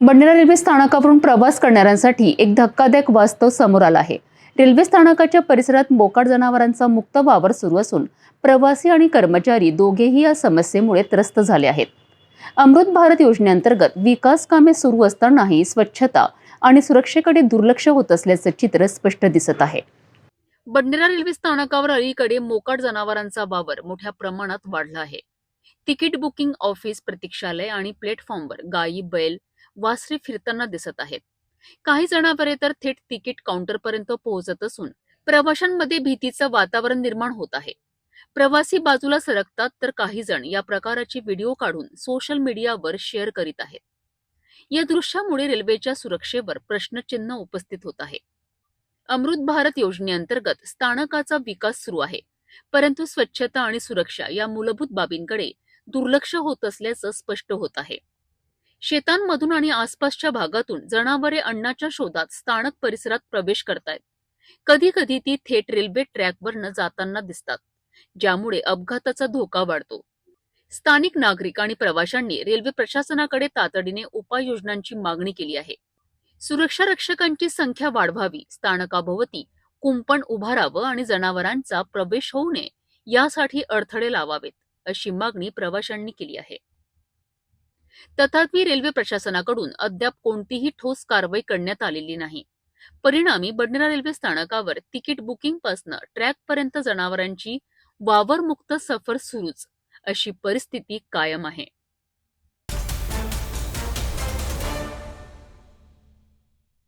Bhandara railway स्थानकावरून प्रवास करणाऱ्यांसाठी एक धक्कादायक वास्तव समोर आला आहे. रेल्वे स्थानकाच्या परिसरात मोकाट जनावरांचा मुक्त वावर सुरू असून प्रवासी आणि कर्मचारी दोघेही या समस्येमुळे त्रस्त झाले आहेत. अमृत भारत योजनेअंतर्गत विकास कामे सुरू असतानाही स्वच्छता आणि सुरक्षेकडे दुर्लक्ष होत असल्याचं चित्र स्पष्ट दिसत आहे. बंडेरा रेल्वे स्थानकावर अलीकडे मोकाट जनावरांचा वावर मोठ्या प्रमाणात वाढला आहे. तिकीट बुकिंग ऑफिस प्रतीक्षालय आणि प्लॅटफॉर्मवर गायी बैल वासरे फिरताना दिसत आहेत. काही जनावरे तर थेट तिकीट काउंटरपर्यंत पोहोचत असून प्रवाशांमध्ये भीतीचं वातावरण निर्माण होत आहे. प्रवासी बाजूला सरकतात तर काही जण या प्रकाराची व्हिडिओ काढून सोशल मीडियावर शेअर करीत आहेत. या दृश्यामुळे रेल्वेच्या सुरक्षेवर प्रश्नचिन्ह उपस्थित होत आहे. अमृत भारत योजनेअंतर्गत स्थानकाचा विकास सुरू आहे. परंतु स्वच्छता आणि सुरक्षा या मूलभूत बाबींकडे दुर्लक्ष होत असल्याचं स्पष्ट होत आहे. शेतांमधून आणि आसपासच्या भागातून जनावरे अन्नाच्या शोधात स्थानक परिसरात प्रवेश करतायत. कधी कधी ती थेट रेल्वे ट्रॅकवरनं जाताना दिसतात ज्यामुळे अपघाताचा धोका वाढतो. स्थानिक नागरिक आणि प्रवाशांनी रेल्वे प्रशासनाकडे तातडीने उपाययोजनांची मागणी केली आहे. सुरक्षा रक्षकांची संख्या वाढवावी स्थानकाभोवती कुंपण उभारावं आणि जनावरांचा प्रवेश होऊ नये यासाठी अडथळे लावावेत अशी मागणी प्रवाशांनी केली आहे. तथापि रेल्वे प्रशासनाकडून अद्याप कोणतीही ठोस कारवाई करण्यात आलेली नाही. परिणामी बडनेरा रेल्वे स्थानकावर तिकीट बुकिंग पासनं ट्रॅक पर्यंत जनावरांची वावरमुक्त सफर सुरूच अशी परिस्थिती कायम आहे.